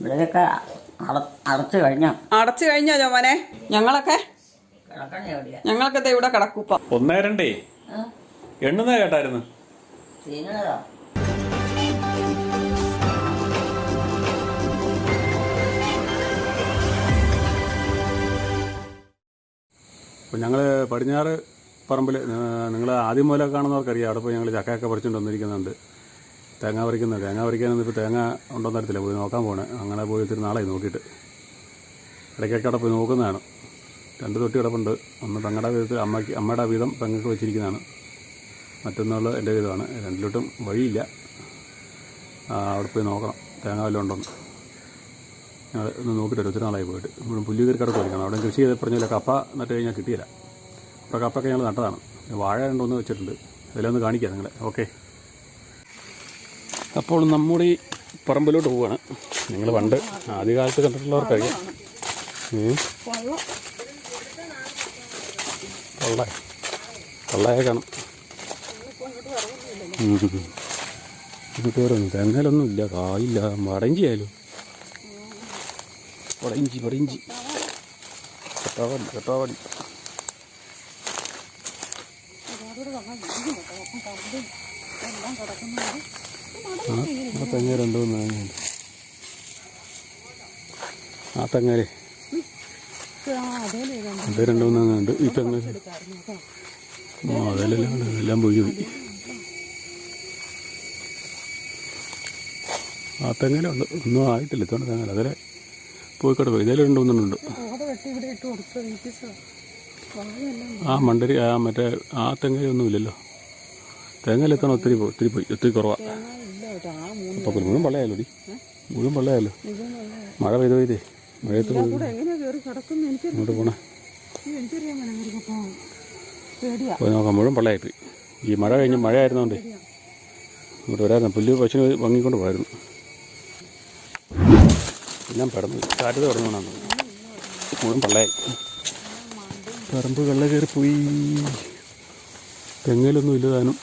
ഇവിടെയൊക്കെ അടച്ചു കഴിഞ്ഞോ. അടച്ചു കഴിഞ്ഞോ ജോമനെ? ഞങ്ങളൊക്കെ? ഞങ്ങൾക്ക് ഇവിടെ കിടക്കൂപ്പ. ഒന്നേ രണ്ടേ? എണ്ണുന്ന കേട്ടായിരുന്നു. അപ്പോൾ ഞങ്ങൾ പടിഞ്ഞാറ് പറമ്പിൽ നിങ്ങൾ ആദ്യം മുതലൊക്കെ കാണുന്നവർക്കറിയാം. അവിടെ പോയി ഞങ്ങൾ ചക്കയൊക്കെ പറിച്ചുകൊണ്ട് വന്നിരിക്കുന്നുണ്ട്. തേങ്ങ പറിക്കുന്നത്. തേങ്ങ പറിക്കാനൊന്നും ഇപ്പോൾ തേങ്ങ ഉണ്ടോന്ന് അറിയത്തില്ല. പോയി നോക്കാൻ പോണേ. അങ്ങനെ പോയി ഇത്തിരി നാളായി നോക്കിയിട്ട്. ഇടയ്ക്കൊക്കെ അവിടെ പോയി നോക്കുന്നതാണ്. രണ്ട് തൊട്ടി കിടപ്പുണ്ട്. ഒന്ന് പെങ്ങളുടെ വീതത്തിൽ അമ്മയ്ക്ക് അമ്മയുടെ വീതം പെങ്ങൾക്ക് വെച്ചിരിക്കുന്നതാണ്. മറ്റൊന്നുള്ള എന്റെ വീതമാണ്. രണ്ടിലോട്ടും വഴിയില്ല. അവിടെ പോയി നോക്കണം. തേങ്ങ വല്ലതും ഉണ്ടോന്ന്. ഞങ്ങൾ ഒന്ന് നോക്കിയിട്ട് ഒത്തിരി നാളായി പോയിട്ട്. ഇവിടെ പുല്ല് കയറി കിടക്കുമായിരിക്കണം അവിടെ കൃഷി ചെയ്ത് പറഞ്ഞില്ല കപ്പ നട്ട് കഴിഞ്ഞാൽ കിട്ടിയില്ല. അപ്പോൾ കപ്പൊക്കെ ഞങ്ങൾ നട്ടതാണ്. വാഴ രണ്ടൊന്ന് വെച്ചിട്ടുണ്ട്. അതിലൊന്ന് കാണിക്കാം നിങ്ങളെ. ഓക്കെ. അപ്പോൾ നമ്മുടെ ഈ പറമ്പിലോട്ട് പോവുകയാണ് നിങ്ങൾ പണ്ട് ആദ്യകാലത്ത് കണ്ടിട്ടുള്ളവർക്കറിയാം. കൊള്ള. കൊള്ളയെ കാണും. കയറുന്നു തെങ്ങലൊന്നും ഇല്ല. കായില്ല. വടഞ്ചി ആയാലും? വടഞ്ചി വടഞ്ചി കെട്ടാവടി കെട്ടാവടി. ആ ആ തെങ്ങ രണ്ട് മൂന്ന് തേങ്ങയുണ്ട് ആ തെങ്ങാലേ അത് രണ്ട് മൂന്ന് തേങ്ങയുണ്ട് ഈ തെങ്ങ അതെല്ലാം. എല്ലാം പോയി പോയി ആ തെങ്ങലുണ്ട് ഒന്നും ആയിട്ടില്ല ഇത്തോണ്ട് തെങ്ങല അതിലെ പോയി കിടക്കും രണ്ട് മൂന്നെണ്ണുണ്ട് ആ മണ്ടരി ആ മറ്റേ ആ തെങ്ങയൊന്നും ഇല്ലല്ലോ തേങ്ങയിലെത്തണം ഒത്തിരി പോയി ഒത്തിരി പോയി ഒത്തിരി കുറവാ അപ്പോൾ മുഴുവൻ പള്ളയാലോ ഡി മുഴുവൻ പള്ളയാലോ മഴ പെയ്ത് പെയ്തേ മഴയത്ത് ഇങ്ങോട്ട് പോണേ. നോക്കാം മുഴുവൻ പള്ളയായിപ്പോയി ഈ മഴ കഴിഞ്ഞ് മഴ ആയിരുന്നോണ്ട്. ഇങ്ങോട്ട് വരായിരുന്നു. പുല്ല് പശുവിന് വാങ്ങിക്കൊണ്ട് പോയിരുന്നു എല്ലാം പെടന്നു കാറ്റത് തുടങ്ങണം മുഴുവൻ പള്ളയായി പറമ്പ് വെള്ള കയറി പോയി തെങ്ങയിലൊന്നും ഇല്ലതാനും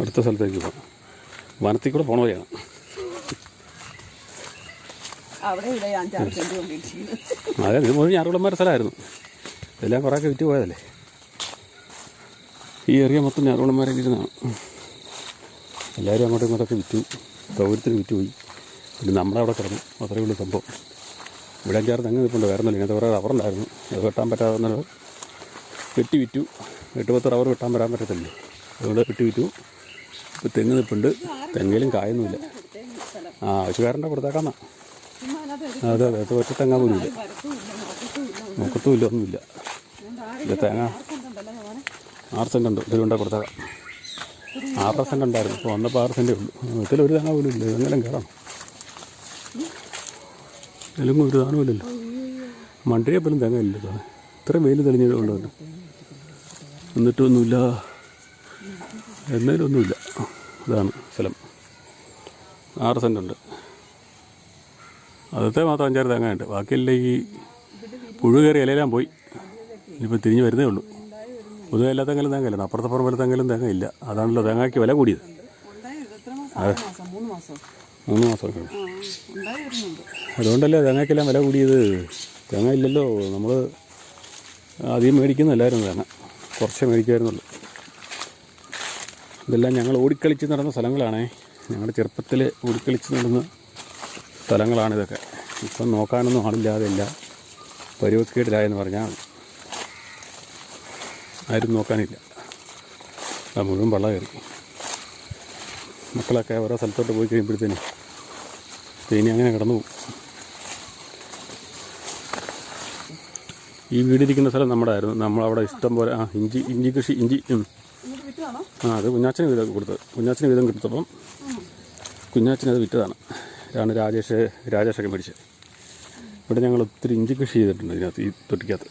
അടുത്ത സ്ഥലത്തേക്ക് പോകാം. വനത്തിൽ കൂടെ പോണ കൊണ്ടിരിക്കുന്നു അതെ ഇത് മുഴുവൻ ഞാറുകുളന്മാരുടെ സ്ഥലമായിരുന്നു. ഇതെല്ലാം കുറേയൊക്കെ വിറ്റ് പോയതല്ലേ? ഈ ഏറിയ മൊത്തം ഞാറുകുളന്മാരെ ഇരുന്നാണ്. എല്ലാവരും അങ്ങോട്ടും ഇങ്ങോട്ടൊക്കെ വിറ്റു. സൗകര്യത്തിന് വിറ്റ് പോയി. പിന്നെ നമ്മുടെ അവിടെ കിടന്നു. അത്രയേ ഉള്ളൂ സംഭവം. ഇവിടെ അഞ്ചാറ് തെങ്ങ് നിൽപ്പുണ്ട്. വേറെ ഒന്നുമില്ല. ഇങ്ങനത്തെ കുറേ റബ്ബറുണ്ടായിരുന്നു അത് വെട്ടാൻ പറ്റാതെ വെട്ടി വിറ്റു. എട്ട് പത്ത് റബ്ബർ വെട്ടാൻ വരാൻ പറ്റത്തില്ല. അതുകൊണ്ട് വെട്ടി വിറ്റു. ഇപ്പോൾ തെങ്ങ് നിൽപ്പുണ്ട് തെങ്ങിലും കായൊന്നുമില്ല. ആ ആവശ്യക്കാരന്റെ കൊടുത്തേക്കാന്നാ അതെ അതെ അത് ഒറ്റ തെങ്ങ പോലും ഇല്ല. നോക്കത്തും ഇല്ല ഒന്നുമില്ല. ഇത് തേങ്ങ ആറ് സെന്റ് ഉണ്ട്. ഇതിലുണ്ട കൊടുത്തേക്കാം ആറ് സെന്റ് ഉണ്ടായിരുന്നു. ഇപ്പോൾ വന്നപ്പോൾ ആറ് സെന്റേ ഉള്ളൂ. ഇതിൽ ഒരു തേങ്ങ പോലും ഇല്ല. ഇതെങ്കിലും കയറണം ഇതിലും ഒരു സാധനമില്ലല്ലോ മണ്ടിയെ പോലും തേങ്ങ ഇല്ല. ഇത്ര ഇത്രയും വെയിൽ തെളിഞ്ഞത് കൊണ്ട് തന്നെ. എന്നിട്ടൊന്നുമില്ല. എന്നാലും ഒന്നുമില്ല ഇതാണ് സ്ഥലം. ആറ് സെന്റുണ്ട് അതത്തെ മാത്രം അഞ്ചാറ് തേങ്ങയുണ്ട്. ബാക്കിയെല്ലാം ഈ പുഴു കയറി ഇലയെല്ലാം പോയി. ഇനിയിപ്പോൾ തിരിഞ്ഞ് വരുന്നേ ഉള്ളൂ. പൊതുവെ എല്ലാ തെങ്ങലും തേങ്ങയില്ല അപ്പുറത്തെ വല്ല തെങ്ങലും തേങ്ങ ഇല്ല. അതാണല്ലോ തേങ്ങയ്ക്ക് വില കൂടിയത്. അതെ മൂന്ന് മാസം അതുകൊണ്ടല്ലേ തേങ്ങയ്ക്കെല്ലാം വില കൂടിയത്? തേങ്ങ ഇല്ലല്ലോ. നമ്മൾ അധികം മേടിക്കുന്നല്ലായിരുന്നു തേങ്ങ. കുറച്ചേ മേടിക്കുമായിരുന്നുള്ളൂ ഇതെല്ലാം ഞങ്ങൾ ഓടിക്കളിച്ച് നടന്ന സ്ഥലങ്ങളാണേ. ഞങ്ങളുടെ ചെറുപ്പത്തിൽ ഓടിക്കളിച്ച് നടന്ന സ്ഥലങ്ങളാണിതൊക്കെ ഇപ്പം നോക്കാനൊന്നും ആളില്ലാതെ ഇല്ല. പരുവക്കേടിലായെന്ന് പറഞ്ഞാൽ. ആരും നോക്കാനില്ല. ആ മുഴുവൻ വെള്ളം കയറി മക്കളൊക്കെ ഓരോ സ്ഥലത്തോട്ട് പോയി കഴിയുമ്പോഴത്തേനും ഇനി അങ്ങനെ കിടന്നു പോകും. ഈ വീടിരിക്കുന്ന സ്ഥലം നമ്മുടെ ആയിരുന്നു നമ്മളവിടെ ഇഷ്ടം പോലെ ആ ഇഞ്ചി ഇഞ്ചി കൃഷി ഇഞ്ചി ആ അത് കുഞ്ഞാച്ചന് വീതം കൊടുത്തത് കുഞ്ഞാച്ചന് വീതം കുഞ്ഞാച്ചന് അത് വിറ്റതാണ്. ഇതാണ് രാജേഷ് രാജേഷൊക്കെ മേടിച്ചത്. ഇവിടെ ഞങ്ങൾ ഒത്തിരി ഇഞ്ചി കൃഷി ചെയ്തിട്ടുണ്ട് ഇതിനകത്ത് ഈ തൊട്ടിക്കകത്ത്.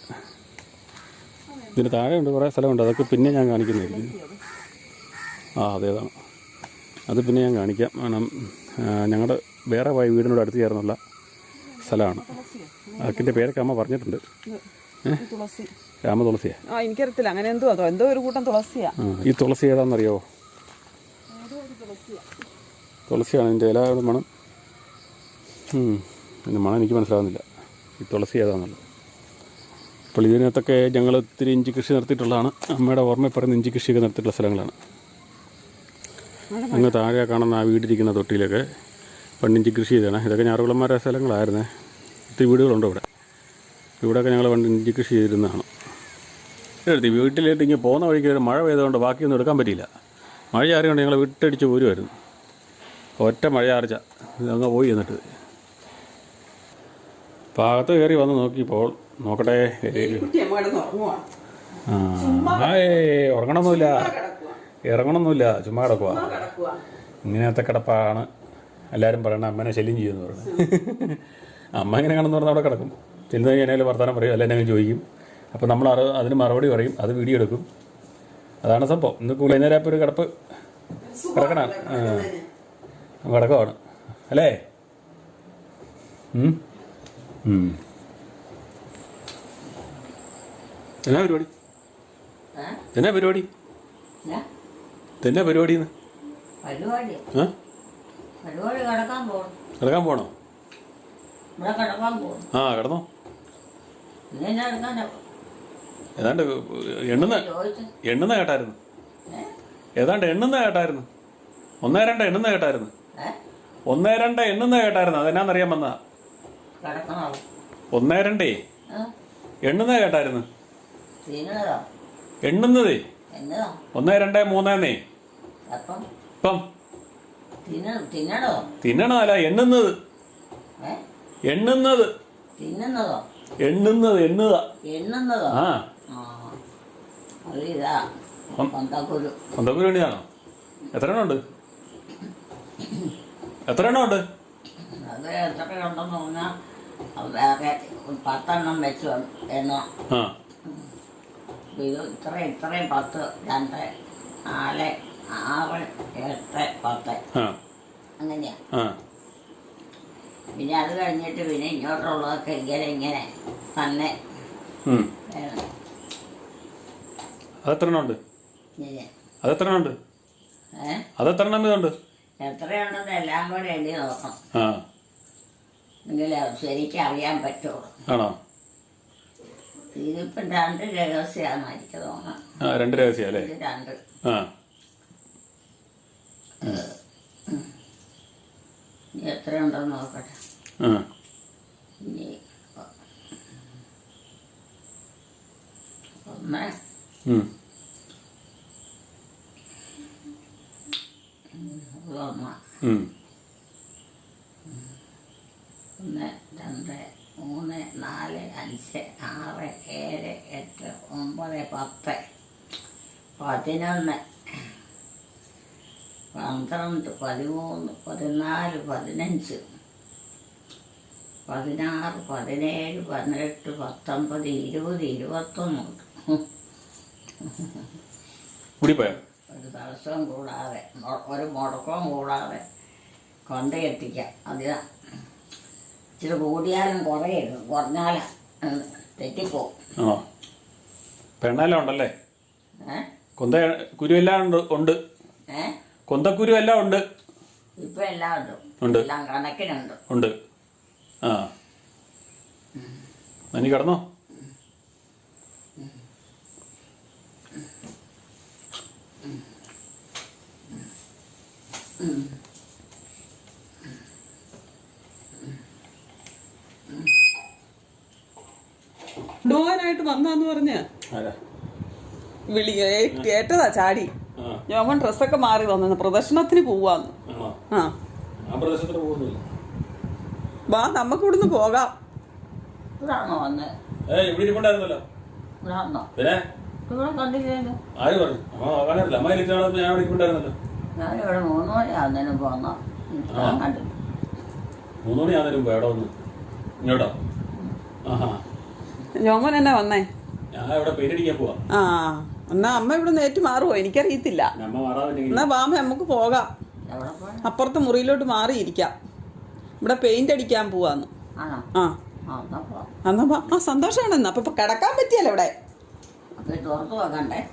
ഇതിന് താഴെയുണ്ട് കുറേ സ്ഥലമുണ്ട്. അതൊക്കെ പിന്നെ ഞാൻ കാണിക്കുന്നതായിരിക്കും ആ അതേതാണ്. അത് പിന്നെ ഞാൻ കാണിക്കാം. കാരണം ഞങ്ങളുടെ വേറെ പോയ വീടിനോട് അടുത്ത് ചേർന്നുള്ള സ്ഥലമാണ്. അതിന്റെ പേരൊക്കെ അമ്മ പറഞ്ഞിട്ടുണ്ട്. ഇത് തുളസി രാമ തുളസിയാ? ആ എനിക്കറിയത്തില്ല. അങ്ങനെ എന്തോ അതോ എന്തോ ഒരു കൂട്ടം തുളസിയാ. ഈ തുളസി ഏതാണെന്നറിയോ തുളസിയാണ് ഇതിന്റെ ഇല മണം. എന്റെ ഇതിന്റെ മണം എനിക്ക് മനസ്സിലാകുന്നില്ല ഈ തുളസി ഏതാണെന്നുള്ളത് അപ്പോൾ ഇതിനകത്തൊക്കെ ഞങ്ങൾ ഒത്തിരി ഇഞ്ചി കൃഷി നടത്തിയിട്ടുള്ളതാണ്. അമ്മയുടെ ഓർമ്മയിൽ പറയുന്ന ഇഞ്ചി കൃഷിയൊക്കെ നടത്തിയിട്ടുള്ള സ്ഥലങ്ങളാണ്. അങ്ങ് താഴെ കാണുന്ന ആ വീടിരിക്കുന്ന തൊട്ടിയിലൊക്കെ പണ്ട് ഇഞ്ചി കൃഷി ചെയ്തതാണ്. ഇതൊക്കെ ഞാറുകുളന്മാരുടെ സ്ഥലങ്ങളായിരുന്നേ. ഒത്തിരി വീടുകളുണ്ട് ഇവിടെ. ഇവിടെയൊക്കെ ഞങ്ങൾ പണ്ട് ഇഞ്ചി കൃഷി ചെയ്തിരുന്നതാണ്. എടുത്തി വീട്ടിലേക്ക് ഇങ്ങനെ പോകുന്ന വഴിക്ക് ഒരു മഴ പെയ്തുകൊണ്ട് ബാക്കിയൊന്നും എടുക്കാൻ പറ്റിയില്ല. മഴ ചാറിയുകൊണ്ട് ഞങ്ങൾ വിട്ടടിച്ച് പോരുമായിരുന്നു ഒറ്റ മഴ ചാർച്ച അങ്ങ് പോയി എന്നിട്ട്. പാകത്ത് കയറി വന്ന് നോക്കിയപ്പോൾ നോക്കട്ടെ ആ ഉറങ്ങണമൊന്നുമില്ല ഇറങ്ങണമൊന്നുമില്ല ചുമ്മാ കിടക്കുക ഇങ്ങനത്തെ കിടപ്പാണ് എല്ലാവരും പറയണ അമ്മനെ ശല്യം ചെയ്യുമെന്ന് പറയുന്നത് അമ്മ ഇങ്ങനെ കാണുന്നു പറഞ്ഞാൽ അവിടെ കിടക്കും. ചെന്ന് കഴിഞ്ഞാൽ വർത്തമാനം പറയും. അല്ല എന്നെ ചോദിക്കും. അപ്പോൾ നമ്മൾ അറ അതിന് മറുപടി പറയും അത് വീഡിയോ എടുക്കും. അതാണ് സംഭവം. ഇന്ന് വൈകുന്നേരം ഇപ്പോൾ ഒരു കിടപ്പ് കിടക്കണം. കിടക്കുവാണ്. കിടക്കമാണ് അല്ലേ. എന്നാ പരിപാടി? എന്നാ പരിപാടി? എന്നാ? പരിപാടി. കിടക്കാൻ പോണോ. ആ കിടന്നോ. ഏതാണ്ട് എണ്ണുന്ന എണ്ണുന്ന കേട്ടായിരുന്നു. ഏതാണ്ട് എണ്ണുന്ന കേട്ടായിരുന്നു. ഒന്നേ രണ്ട് എണ്ണുന്ന കേട്ടായിരുന്നു. ഒന്നേ രണ്ട് എണ്ണുന്ന കേട്ടായിരുന്നു. അതെന്നാന്നറിയാൻ വന്ന ഒന്നേ രണ്ടേ? എണ്ണുന്ന കേട്ടായിരുന്നു. എണ്ണുന്നതേ? ഒന്നേ രണ്ടേ മൂന്നേന്നേ? ഇപ്പം തിന്ന തിന്നണതോ തിന്നണതല്ല എണ്ണുന്നത്. എണ്ണുന്നത്. എണ്ണുന്നത് എണ്ണുക. എണ്ണുന്നത്? ആ. കൊന്തക്കുരു വേണ്ടിയാണോ എത്ര എണ്ണം ഉണ്ട് എത്ര എണ്ണം ഉണ്ട്? അത് എത്രയുണ്ടെന്ന് പറഞ്ഞാൽ വേറെ പത്തെണ്ണം വെച്ച് എണ്ണ ആ. ഇത് ഇത്ര ഇത്രയും പത്ത് രണ്ട് നാല് ആറ് എട്ട് പത്ത്. അങ്ങനെയാ. പിന്നെ അത് കഴിഞ്ഞിട്ട് പിന്നെ ഇങ്ങോട്ടുള്ളതൊക്കെ ഇങ്ങനെ ഇങ്ങനെ തന്നെ. അതെത്ര എണ്ണം ഉണ്ട് അതെത്ര എണ്ണം ഉണ്ട് അതെത്ര എണ്ണം ഇതുണ്ട്? എത്രയുണ്ടെന്ന് എല്ലാം കൂടെ എഴുതി നോക്കണം. ശരിക്കും അറിയാൻ പറ്റുള്ളൂ. ആണോ? ഇതിപ്പം രണ്ട് രഹസ്യമാണ് എനിക്ക് തോന്നുന്നത് രണ്ട് രഹസ്യം അല്ലേ രണ്ട്. ആ. ഇനി എത്രയുണ്ടെന്ന് നോക്കട്ടെ. ഇനി ഒന്ന്. ഉം. ഒന്ന് രണ്ട് മൂന്ന് നാല് അഞ്ച് ആറ് ഏഴ് എട്ട് ഒമ്പത് പത്ത് പതിനൊന്ന് പന്ത്രണ്ട് പതിമൂന്ന് പതിനാല് പതിനഞ്ച് പതിനാറ് പതിനേഴ് പതിനെട്ട് പത്തൊമ്പത് ഇരുപത് ഇരുപത്തൊന്ന്. കൂടിപ്പോയോ? ഒരു തടസ്സവും കൂടാതെ ഒരു മുടക്കവും കൂടാതെ കൊണ്ടെത്തിക്കാം അതിനാ. ഇച്ചിരി കൂടിയാലും കുറയരുത്. കുറഞ്ഞാലും തെറ്റിപ്പോവും. പെണ്ണെല്ലാം ഉണ്ടല്ലേ? കൊന്ത കുരു എല്ലാം ഉണ്ട് ഉണ്ട്. കൊന്തക്കുരു എല്ലാം ഉണ്ട്. ഇപ്പൊ എല്ലാം ഉണ്ട്. ഉണ്ട്. എല്ലാം കണക്കിനുണ്ട്. ഉണ്ട്. ആ. നീ കിടന്നോ? കൊണ്ടുപോകാനായിട്ട് വന്നാന്ന് പറഞ്ഞ. വിളി കേട്ടതാ ചാടി. യോമൻ ഡ്രസ്സൊക്കെ മാറി വന്നു പ്രദർശനത്തിന് പോവാന്ന്. ആ. വാ നമുക്ക് ഇവിടുന്ന് പോകാം. ഇവിടെ കണ്ടില്ലല്ലോ ആര് പറഞ്ഞു? അമ്മ അമ്മ ഞാൻ ഇവിടെ ഇരിപ്പുണ്ടായിരുന്നല്ലോ. ഞാനിവിടെ മൂന്ന് പോന്നോ. മൂന്ന് ഇങ്ങോട്ടോ? ആഹാ. എന്നാ വന്നേ? ഞാൻ ഇവിടെ പേരടിക്കാൻ പോവാ. ആ എന്നാ അമ്മ ഇവിടെ നേറ്റ് മാറുമോ എനിക്കറിയത്തില്ല. എന്നാ വാമ നമുക്ക് പോകാം. അപ്പുറത്തെ പോയി? അപ്പുറത്ത് മുറിയിലോട്ട് മാറിയിരിക്കാം. ഇവിടെ പെയിന്റ് അടിക്കാൻ പോവാന്ന്. ആ. ആ പോ എന്നാ സന്തോഷമാണെന്ന് അപ്പൊ കിടക്കാൻ പറ്റിയല്ലോ ഇവിടെ.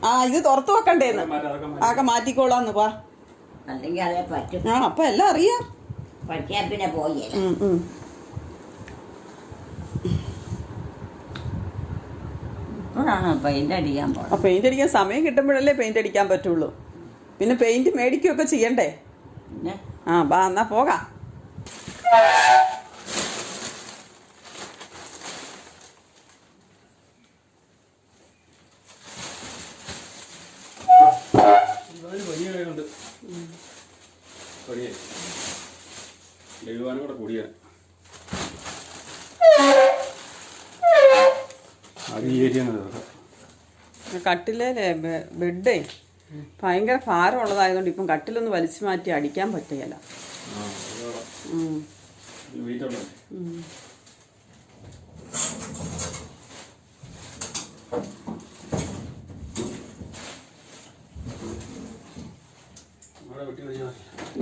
ആ ഇത് തുറത്തു വെക്കണ്ടേന്ന്. ആകെ മാറ്റിക്കോളാന്ന് വാ. അല്ലെങ്കിൽ അതേ പറ്റും. ആ അപ്പം എല്ലാം അറിയാം. പഠിക്കാൻ പിന്നെ പോയി. ഉം, പെയിന്റ് അടിക്കാൻ ആ പോണത് പെയിന്റ് അടിക്കാൻ സമയം കിട്ടുമ്പോഴല്ലേ പെയിന്റ് അടിക്കാൻ പറ്റുള്ളൂ. പിന്നെ പെയിന്റ് മേടിക്കുകയൊക്കെ ചെയ്യണ്ടേ? ആ ബാ എന്നാ പോകാം. കട്ടിലേ ബെഡ്. ഭയങ്കര ഭാരമുള്ളതായതുകൊണ്ട് ഇപ്പം കട്ടിലൊന്ന് വലിച്ചു മാറ്റി അടിക്കാൻ പറ്റുകയില്ല.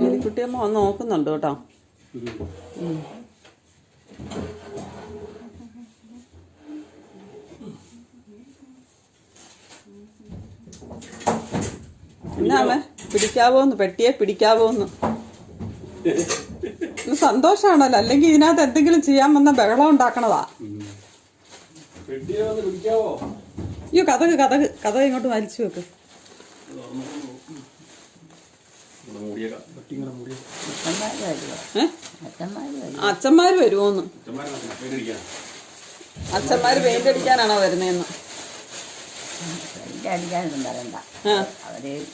എലിക്കുട്ടിയമ്മ വന്ന് നോക്കുന്നുണ്ട് കേട്ടോ. ഉം. എന്നാ അമ്മേ പിടിക്കാവോന്ന്? പെട്ടിയെ പിടിക്കാവോന്ന്? സന്തോഷാണല്ലോ. അല്ലെങ്കിൽ ഇതിനകത്ത് എന്തെങ്കിലും ചെയ്യാൻ വന്ന ബഹളം ഉണ്ടാക്കണതാ. പിടിക്കാവോ? അയ്യോ കഥക് കഥക് കഥ ഇങ്ങോട്ട് വലിച്ചു വെക്ക്. അച്ഛന്മാര് വരുമോന്ന് അച്ഛന്മാരെ പെയിന്റ് അടിക്കാനാണോ വരുന്നതെന്ന് പെയിന്റ് അടിക്കാനൊന്നും വരണ്ട അവർ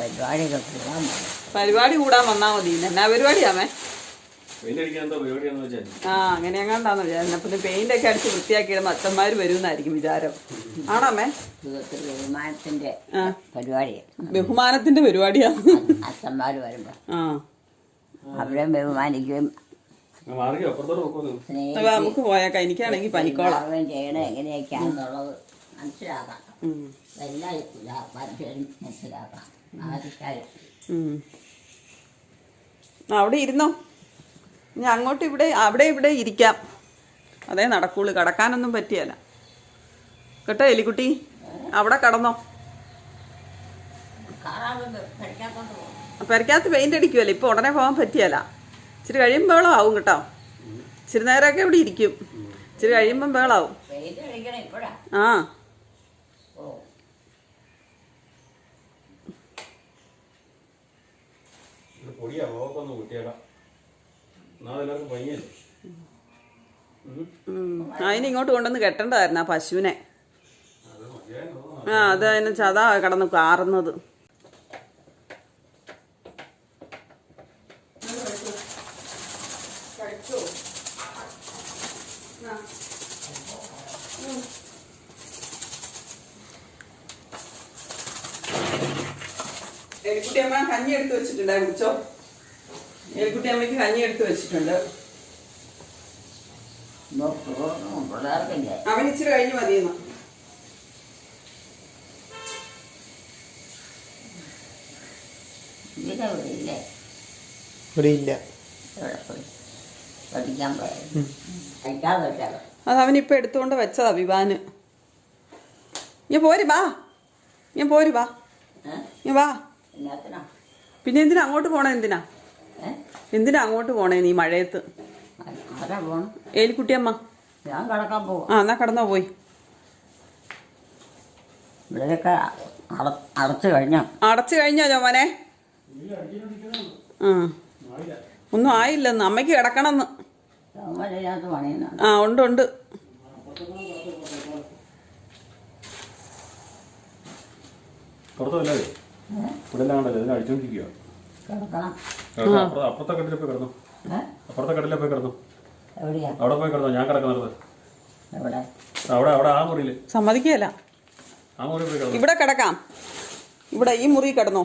പരിപാടിയൊക്കെ കൂടാൻ പരിപാടി കൂടാൻ വന്നാ മതി. എന്നാ പരിപാടിയാമേ? ആ അങ്ങനെ എങ്ങാണ്ടാന്ന് വിചാരിച്ചു പിന്നെ പെയിന്റ് ഒക്കെ അടിച്ച് വൃത്തിയാക്കിയിടുമ്പോ അച്ഛന്മാര് വരുമെന്നായിരിക്കും വിചാരം. ആണോമേ? ബഹുമാനത്തിന്റെ ആ. പരിപാടിയാണ് ബഹുമാനത്തിന്റെ പരിപാടിയാ? അച്ഛന്മാര് വരുമ്പോ. ആ. അവരെയും ബഹുമാനിക്കുകയും നമുക്ക് പോയേക്കാം. എനിക്കാണെങ്കിൽ പനിക്കോളാം. ചെയ്യണേ എങ്ങനെയൊക്കെയാണെന്നുള്ളത് മനസ്സിലാക്കാം. മനസ്സിലാക്കാം. അവിടെ ഇരുന്നോ? ഞാൻ അങ്ങോട്ട് ഇവിടെ അവിടെ ഇവിടെ ഇരിക്കാം. അതേ നടക്കുള്ളൂ. കിടക്കാനൊന്നും പറ്റിയല്ല. കേട്ടോ എലിക്കുട്ടി? അവിടെ കടന്നോ? പെരക്കകത്ത് പെയിന്റ് അടിക്കുമല്ലോ ഇപ്പൊ ഉടനെ പോകാൻ പറ്റിയല്ല. ഇച്ചിരി കഴിയുമ്പോൾ ആവും കേട്ടോ. ഇച്ചിരി നേരമൊക്കെ ഇവിടെ ഇരിക്കും. ഇച്ചിരി കഴിയുമ്പം ബേളാവും ആ. ഇത് പൊടിയാ മുഖക്കൊന്ന് കുട്ടിയേക്കാം നാളെ എല്ലാവർക്കും പനിയല്ലേ ഉം. ഉം. അതിന് ഇങ്ങോട്ട് കൊണ്ടുവന്ന് കെട്ടേണ്ടതായിരുന്നു ആ പശുവിനെ ആ അത് അതിന് ചതാ കിടന്ന് കാറുന്നത് എലിക്കുട്ടിയമ്മ കഞ്ഞി എടുത്ത് വെച്ചിട്ടുണ്ട്. കുടിച്ചോ? എലിക്കുട്ടിയമ്മയ്ക്ക് കഞ്ഞി എടുത്ത് വെച്ചിട്ടുണ്ട്. അവൻ ഇച്ചിരി കഴിഞ്ഞു മതിയെന്ന് അത് അവനിപ്പോൾ എടുത്തുകൊണ്ട് വെച്ചതാ വിവാന്. ഞാൻ പോര് വാ. ഞാൻ പോര് വാ. ഞാൻ വാ. എന്നാത്തിനാ പിന്നെ എന്തിനാ അങ്ങോട്ട് പോണേ എന്തിനാ? എന്തിനാ അങ്ങോട്ട് പോണേ നീ മഴയത്ത്? ആരാ പോണം? ഏലിക്കുട്ടിയമ്മ. ഞാൻ കിടക്കാൻ പോവാം. ആ എന്നാ കടന്നോ പോയി. ഇവിടെയൊക്കെ അടച്ചു കഴിഞ്ഞോ. അടച്ചു കഴിഞ്ഞോ ജോമനെ ആ. ഒന്നും ആയില്ലെന്ന്. അമ്മയ്ക്ക് കിടക്കണമെന്ന്. ആ ഉണ്ട് ഉണ്ട്. പുറത്തല്ലേ ഇവിടെ എല്ലാം ഉണ്ടല്ലോ ഇതിനെ അടിച്ചോണ്ടിരിക്കുക കിടക്കണം അപ്പുറത്തെ കടലിൽ പോയി കിടന്നു. ഏഹ് അപ്പുറത്തെ കടലിൽ പോയി കിടന്നു. എവിടെയാ? അവിടെ പോയി കിടന്നു ഞാൻ കിടക്കുന്നത്. എവിടെ? അവിടെ അവിടെ ആ മുറിയിൽ സമ്മതിക്കുകയല്ല. ആ മുറി പോയി കിടന്നു. ഇവിടെ കിടക്കാം. ഇവിടെ ഈ മുറി കിടന്നോ.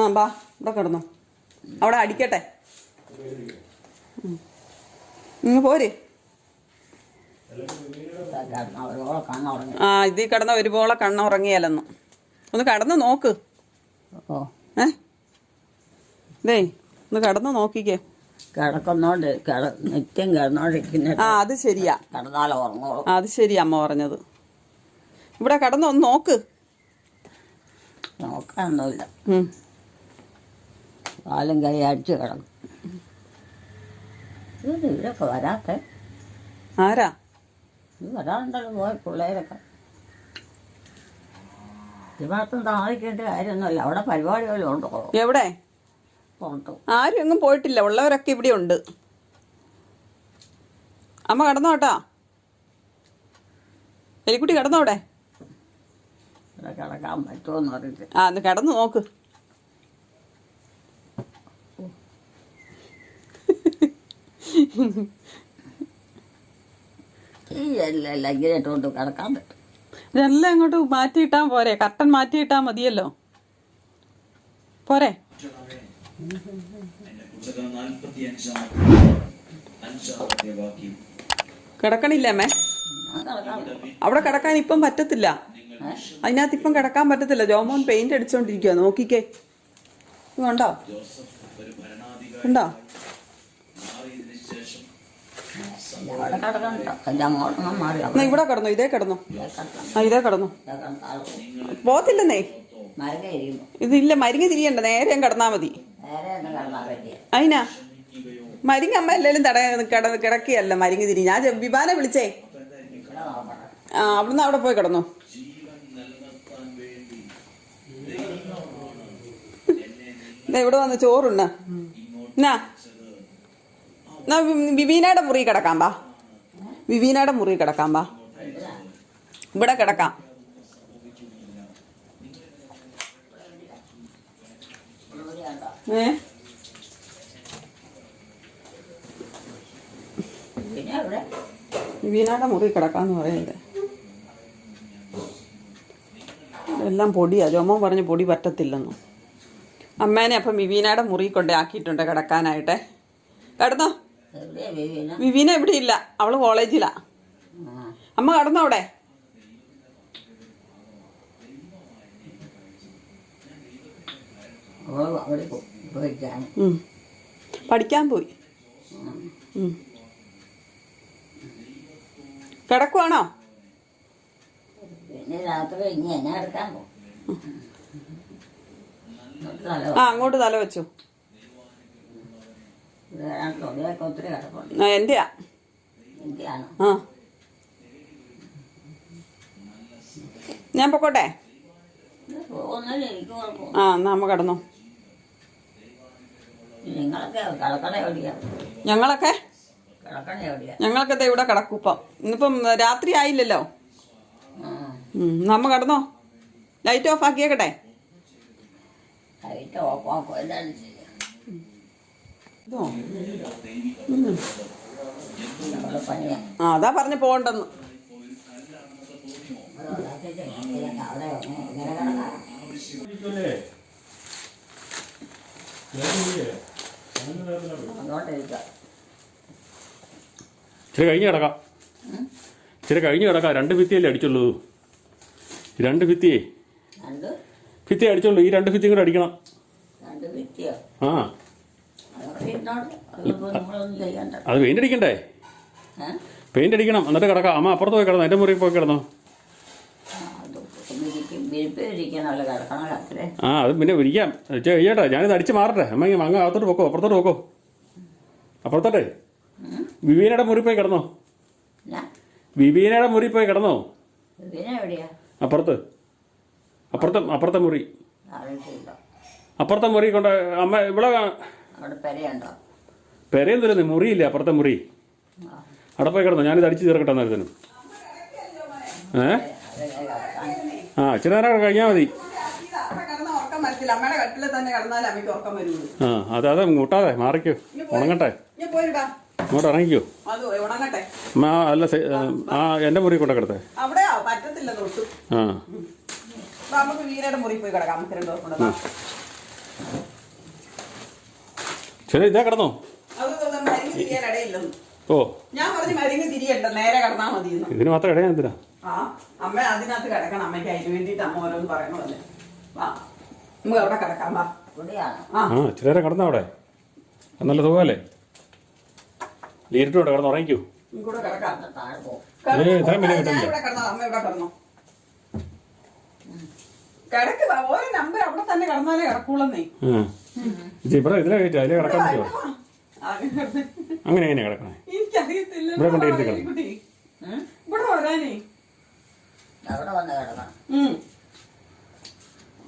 ആ ബാ ഇവിടെ കിടന്നോ. അവിടെ അടിക്കട്ടെ. ഇങ്ങ് പോര്. ആ ഇതിൽ കിടന്ന ഒരുപോലെ കണ്ണുറങ്ങിയാലെന്ന്. ഒന്ന് കടന്ന് നോക്ക്. ഓ. ഏ? ദേ ഒന്ന് കടന്ന് നോക്കിക്കേ. കിടക്കുന്നോണ്ട് നിത്യം കിടന്നോണ്ടിരിക്കുന്ന. ആ അത് ശരിയാ. കിടന്നാലോ ഉറങ്ങോളൂ ആ, അത് ശരി അമ്മ പറഞ്ഞത്. ഇവിടെ കടന്ന് ഒന്ന് നോക്ക്. നോക്കാനൊന്നുമില്ല. കാലും കൈ അടിച്ചു കിടക്കും. ഇവരൊക്കെ വരാത്തെ. ആരാ? ഇത് വരാറുണ്ടല്ലോ പോയ പിള്ളേരൊക്കെ. ഇതിനകത്തും താമസിക്കേണ്ട കാര്യമൊന്നുമില്ല. അവിടെ പരിപാടികളും ഉണ്ടോ? എവിടെ? ആരും എങ്ങും പോയിട്ടില്ല. ഉള്ളവരൊക്കെ ഇവിടെ ഉണ്ട്. അമ്മ കിടന്നോട്ടാ എലിക്കുട്ടി കിടന്നോടെ കിടക്കാൻ പറ്റുമോന്ന് ആ ഒന്ന് കിടന്നു നോക്ക്. ഈ എല്ലാം ഇങ്ങനെ കിടക്കാൻ പറ്റും. ഇതെല്ലാം ഇങ്ങോട്ട് മാറ്റിയിട്ടാ പോരെ. കർട്ടൻ മാറ്റിയിട്ടാ മതിയല്ലോ. പോരെ. കിടക്കണില്ലേ അവിടെ കിടക്കാൻ ഇപ്പം പറ്റത്തില്ല. അതിനകത്ത് ഇപ്പം കിടക്കാൻ പറ്റത്തില്ല. ജോമോൻ പെയിന്റ് അടിച്ചോണ്ടിരിക്കുക നോക്കിക്കേ. ഉണ്ടോ? കണ്ടോ ഒരു ഭരണാധികാരി കണ്ടോ മാറിയതിനു ശേഷം അവിടെ കിടക്കാൻ എന്റെ മോട്ടണം മാറി. എന്നാ അവിടെ ഇവിടെ കിടന്നു ഇതേ കിടന്നു. ആ ഇതേ കിടന്നു. പോത്തില്ലെന്നേ മരുന്ന് കഴിയുമ്പോൾ ഇതില്ല മരിങ്ങ തിരിയണ്ട നേരെ കടന്നാ കിടന്നാ മതി. നേരെ ഒന്ന് കിടന്നാൽ പറ്റിയ അതിനാ മരിങ്ങ അമ്മ എല്ലാവരും തട കിട കിടക്കുകയല്ല മരിങ്ങ തിരി ഞാൻ ജ- വിഭാനെ വിളിച്ചേ. ഇവിടെ നോക്കണം ആ അവിടുന്ന് അവിടെ പോയി കിടന്നു. ദേ ഇവിടെ വന്ന് ചോറുണ്ണ. എന്നാ? എന്നാ വിവീനയുടെ മുറി കിടക്കാം ബാ. വിവീനയുടെ മുറി കിടക്കാം ബാ. ഇവിടെ കിടക്കാം. വിവീനയുടെ മുറി കിടക്കാന്ന് പറയുന്നത്. എല്ലാം പൊടിയാ. ജോമോ പറഞ്ഞ് പൊടി പറ്റത്തില്ലെന്നു. അമ്മേനെ അപ്പം വിവീനയുടെ മുറി കൊണ്ടേ ആക്കിയിട്ടുണ്ട് കിടക്കാനായിട്ടെ. കിടന്നോ? വീവിന്? ഇവിടെ ഇല്ല. അവൾ കോളേജിലാ. അമ്മ കടന്നവിടെ പഠിക്കാൻ പോയി. കിടക്കുവാണോ? ആ അങ്ങോട്ട് തല വെച്ചു. ഒത്തിരി കിടപ്പുണ്ട് ആ എന്റെയാ? ആ. ഞാൻ പൊക്കോട്ടെ? ആ എന്നാ നമ്മ കിടന്നു. ഞങ്ങളൊക്കെ? ഞങ്ങളൊക്കെ ഇവിടെ കിടക്കും ഇപ്പം. ഇന്നിപ്പം രാത്രി ആയില്ലല്ലോ. നമ്മ കടന്നോ? ലൈറ്റ് ഓഫ് ആക്കിയേക്കട്ടെ. ലൈറ്റ് ഓഫ് ചെയ്യുക ഇതോ? ആ അതാ പറഞ്ഞ് പോകണ്ടെന്ന്. ഇച്ചിരി കഴിഞ്ഞ് കിടക്കാം. ഇച്ചിരി കഴിഞ്ഞ് കിടക്കാം. രണ്ട് ഭിത്തിയല്ലേ അടിച്ചുള്ളൂ. രണ്ട് ഭിത്തിയേ. രണ്ട്? ഭിത്തി അടിച്ചുള്ളൂ. ഈ രണ്ട് ഭിത്തിയും കൂടെ അടിക്കണം. ആ അതൊക്കെ ഇരുന്നോട്ടെ അതിപ്പോ നമ്മളൊന്നും ചെയ്യണ്ട അത് പെയിന്റ് അടിക്കണ്ടേ പെയിന്റ് പെയിന്റ് അടിക്കണം എന്നിട്ട് കിടക്കാം. അമ്മ അപ്പുറത്ത് പോയി കിടന്നു. എന്റെ മുറിയിൽ പോയി കിടന്നോ. ആ അത് പിന്നെ വിരിക്കാം ചെയ്യട്ടെ ഞാനിത് അടിച്ച് മാറട്ടെ. അമ്മ ഇങ്ങനെ അങ്ങ് അകത്തോട്ട് പോക്കോ. അപ്പുറത്തോട്ട് പോക്കോ. അപ്പുറത്തോട്ടെ. വിവീനയുടെ മുറി പോയി കിടന്നോ. വിവീനയുടെ മുറി പോയി കിടന്നോ. അപ്പുറത്ത്. അപ്പുറത്തെ അപ്പുറത്തെ മുറി. അപ്പുറത്തെ മുറി കൊണ്ട് അമ്മ ഇവിടെ അവിടെ പെരയുണ്ടോ? തരുന്നേ മുറിയില്ല അപ്പുറത്തെ മുറി? അവിടെ പോയി കിടന്നു ഞാനിത് അടിച്ചു തീർക്കട്ടെ അന്നേരത്തിനും ഏ? ആ ഇച്ചിരി നേരം കഴിഞ്ഞാൽ മതി. ആ അതെ അതെ മുട്ടാതെ മാറിക്കോ. ഉണങ്ങട്ടെ. പോയിടാ ഇങ്ങോട്ട് ഇറങ്ങിക്കോ. ആ, അല്ല ആ എന്റെ മുറി കൊണ്ട കിടത്തെ. ആ അപ്പൊ നമുക്ക് വീരയുടെ മുറി പോയി കിടക്കാം നമുക്ക് രണ്ടു കൊണ്ട് ശരി ഇതാ കിടന്നോ? ഓ. ഞാൻ പറഞ്ഞു മരുന്ന് തിരിയണ്ട നേരെ കിടന്നാ മതി ഇതിന് മാത്രം ഇടയാ എന്തിനാ? ആ അമ്മ അതിനകത്ത് കിടക്കണം അമ്മയ്ക്ക് അതിന് വേണ്ടിയിട്ട് അമ്മ ഓരോന്ന് പറയണമല്ലേ വാ നമുക്ക് അവിടെ കിടക്കാം വാ. ആ. ആ ഇച്ചിരി നേരം കിടന്നോ അവിടെ? നല്ല സുഖമല്ലേ? ലീരിട്ടോടെ കിടന്ന് ഉറങ്ങിക്കൂ. ഇത്രയും വലിയ ഞാൻ കിടന്നില്ല. ഇവിടെ കിടന്നോ അമ്മ ഇവിടെ കിടന്നോ കിടക്ക് വാ. ഓരോ നമ്പർ അവിടെ തന്നെ കിടന്നാലേ കിടക്കൂളന്നേ ആ ഇത് ഇവിടെ ഇതിലെ കയറ്റി അതിലേ കിടക്കാൻ പറ്റുമോ? അങ്ങനെ എങ്ങനെയാ കിടക്കണേ? എനിക്കറിയത്തില്ല. ഇവിടെ കൊണ്ട് ഇരുത്തി വരാനേ, കുട്ടി. ഉം? ഇവിടെ വരാനേ. അവിടെ വന്ന് കിടക്കണം. ഉം.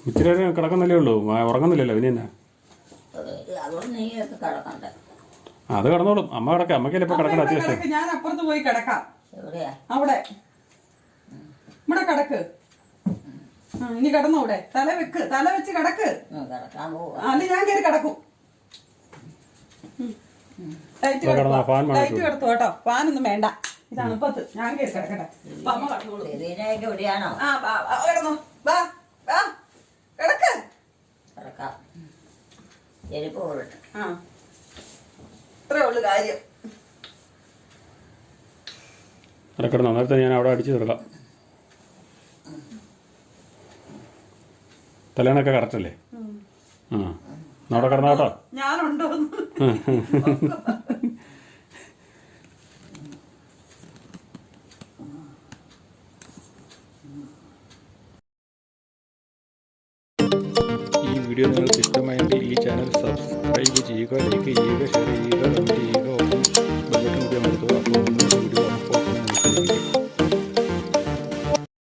ഇച്ചിരി നേരം കിടക്കുന്നല്ലേ ഉള്ളൂ. ഉറങ്ങുന്നില്ലല്ലോ. പിന്നെ എന്നാ? അത് കിടന്നോളും. അമ്മ കിടക്കാം. അമ്മക്കല്ലേ ഇപ്പൊ കിടക്കണ്ട അത്യാവശ്യം? ഞാൻ അപ്പുറത്ത് പോയി കിടക്കാം. അവിടെ. ഇവിടെ കിടക്ക്. ഇനി കിടന്നു അവിടെ? തല വെക്ക് തല വെച്ച് കിടക്ക്. കിടക്കാൻ പോവാ. അല്ല ഞാൻ കയറി കിടക്കും. Light fan. ലൈറ്റ് കിടത്തു കേട്ടോ? ഫാനൊന്നും വേണ്ട. ഇതാണ് പത്ത് ഞാൻ കയറി കിടക്കട്ടെ. അപ്പൊ അമ്മ കിടന്നോളൂ ഇതിനൊക്കെ ഇവിടെയാണോ? ആ വാ, വാ, കിടന്നോ. വാ വാ കിടക്ക്. കിടക്കാം. ചെരുപ്പ് പോരട്ടെ ആ. ഇത്രേ ഉള്ളു കാര്യം. കിടന്നോ. നേരത്തെ ഞാൻ അവിടെ അടിച്ചു തീർക്കാം തലേണൊക്കെ കറക്റ്റല്ലേ? ആ. അവിടെ കിടന്നോ കേട്ടോ. ഞാനുണ്ടോ ഈ വീഡിയോ നിങ്ങൾക്ക് ഇഷ്ടമായെങ്കിൽ ഈ ചാനൽ സബ്സ്ക്രൈബ് ചെയ്യുക ലൈക്ക് ചെയ്യുക ഷെയർ ചെയ്യുക.